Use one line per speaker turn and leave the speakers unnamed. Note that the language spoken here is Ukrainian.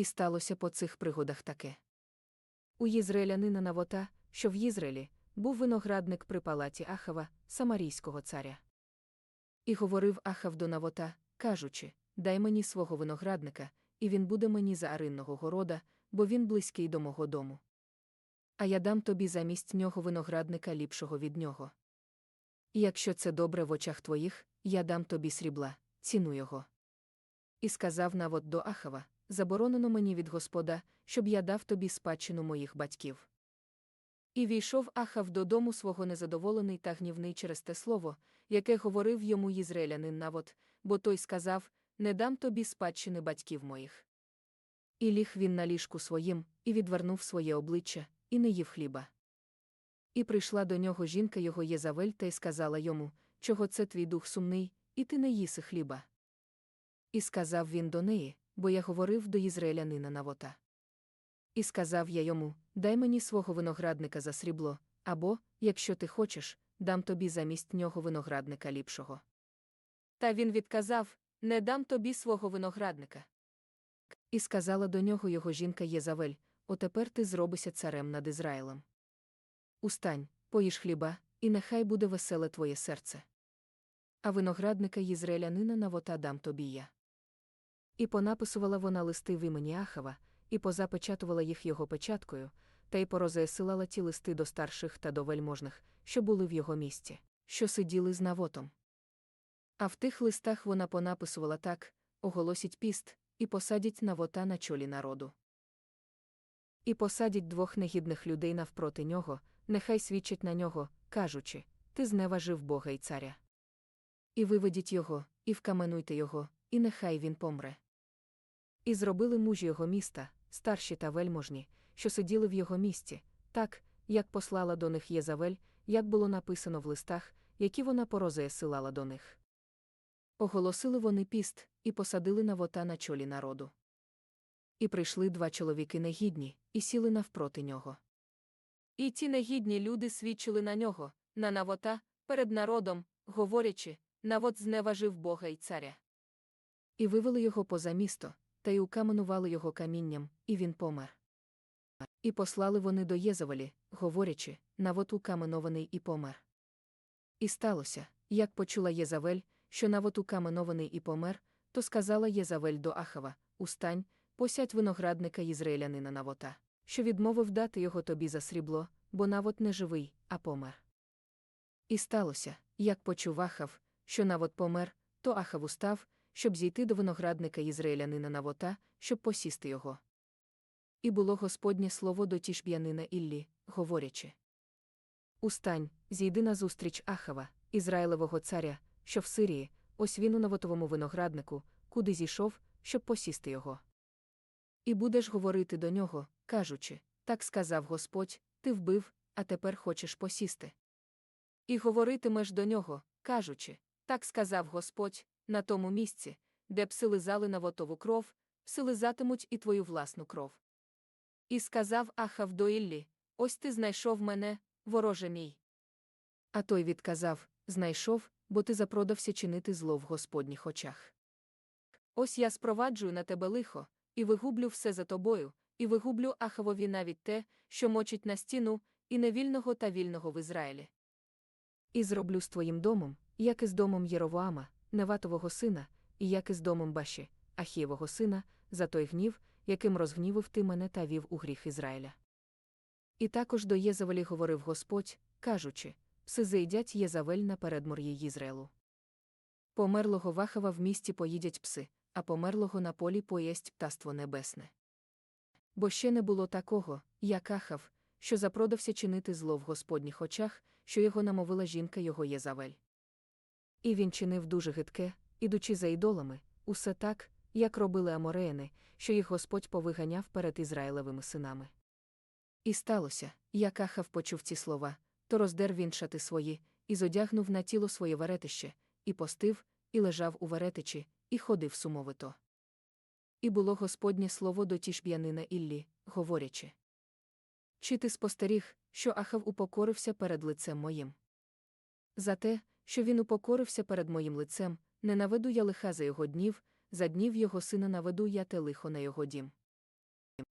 І сталося по цих пригодах таке. У єзраїлянина Навота, що в Єзраїлі, був виноградник при палаті Ахава, самарійського царя. І говорив Ахав до Навота, кажучи: Дай мені свого виноградника, і він буде мені за аринного города, бо він близький до мого дому. А я дам тобі замість нього виноградника ліпшого від нього. І якщо це добре в очах твоїх, я дам тобі срібла, ціну його. І сказав Навот до Ахава: Заборонено мені від Господа, щоб я дав тобі спадщину моїх батьків. І війшов Ахав додому свого незадоволений та гнівний через те слово, яке говорив йому єзраїлянин Навот, бо той сказав: Не дам тобі спадщини батьків моїх. І ліг він на ліжку своїм, і відвернув своє обличчя, і не їв хліба. І прийшла до нього жінка його Єзавель та й сказала йому, чого це твій дух сумний, і ти не їси хліба. І сказав він до неї, бо я говорив до ізраїлянина Навота. І сказав я йому: Дай мені свого виноградника за срібло, або, якщо ти хочеш, дам тобі замість нього виноградника ліпшого. Та він відказав: Не дам тобі свого виноградника. І сказала до нього його жінка Єзавель: Отепер ти зробися царем над Ізраїлем. Устань, поїж хліба, і нехай буде веселе твоє серце. А виноградника єзраїлянина Навота дам тобі я. І понаписувала вона листи в імені Ахава, і позапечатувала їх його печаткою, та й порозесилала ті листи до старших та до вельможних, що були в його місті, що сиділи з навотом. А в тих листах вона понаписувала так оголосіть піст, і посадять навота на чолі народу. І посадять двох негідних людей навпроти нього, нехай свідчать на нього, кажучи Ти зневажив Бога і царя. І виведіть його, і вкаменуйте його, і нехай він помре. І зробили мужі його міста, старші та вельможні, що сиділи в його місті, так, як послала до них Єзавель, як було написано в листах, які вона порозеє силала до них. Оголосили вони піст, і посадили навота на чолі народу. І прийшли два чоловіки негідні, і сіли навпроти нього. І ті негідні люди свідчили на нього, на навота, перед народом, говорячи, навот зневажив Бога і царя. І вивели його поза місто, та й укаменували його камінням, і він помер. І послали вони до Єзавелі, говорячи, навот укаменований і помер. І сталося, як почула Єзавель, що навот укаменований і помер, то сказала Єзавель до Ахава: Устань, посядь виноградника єзраїлянина Навота, що відмовив дати його тобі за срібло, бо навот не живий, а помер. І сталося, як почув Ахав, що навот помер, то Ахав устав, щоб зійти до виноградника єзраїлянина Навота, щоб посісти його. І було Господнє слово до тішб'янина Іллі, говорячи: Устань, зійди назустріч Ахава, Ізраїлевого царя, що в Сирії, ось він у навотовому винограднику, куди зійшов, щоб посісти його. І будеш говорити до нього, кажучи так сказав Господь, ти вбив, а тепер хочеш посісти. І говоритимеш до нього, кажучи так сказав Господь, на тому місці, де пси лизали навотову кров, пси лизатимуть і твою власну кров. І сказав Ахав до Іллі: Ось ти знайшов мене, вороже мій. А той відказав Знайшов, бо ти запродався чинити зло в Господніх очах. Ось я спроваджую на тебе лихо, і вигублю все за тобою, і вигублю Ахавові навіть те, що мочить на стіну, і невільного та вільного в Ізраїлі. І зроблю з твоїм домом, як і з домом Єровоама, Неватового сина, і як і з домом Баші, Ахієвого сина, за той гнів, яким розгнівив ти мене та вів у гріх Ізраїля. І також до Єзавелі говорив Господь, кажучи пси заїдять Єзавель на передмор'ї Єзраїлу. Померлого Вахава в місті поїдять пси, а померлого на полі поєсть птаство небесне. Бо ще не було такого, як Ахав, що запродався чинити зло в Господніх очах, що його намовила жінка його Єзавель. І він чинив дуже гидке, ідучи за ідолами, усе так, як робили амореїни, що їх Господь повиганяв перед Ізраїлевими синами. І сталося, як Ахав почув ці слова, то роздер він шати свої, і зодягнув на тіло своє веретище, і постив, і лежав у веретичі, і ходив сумовито. І було Господнє слово до тішб'янина Іллі, говорячи. Чи ти спостеріг, що Ахав упокорився перед лицем моїм? За те, що він упокорився перед моїм лицем, не наведу я лиха за його днів, за днів його сина наведу я те лихо на його дім.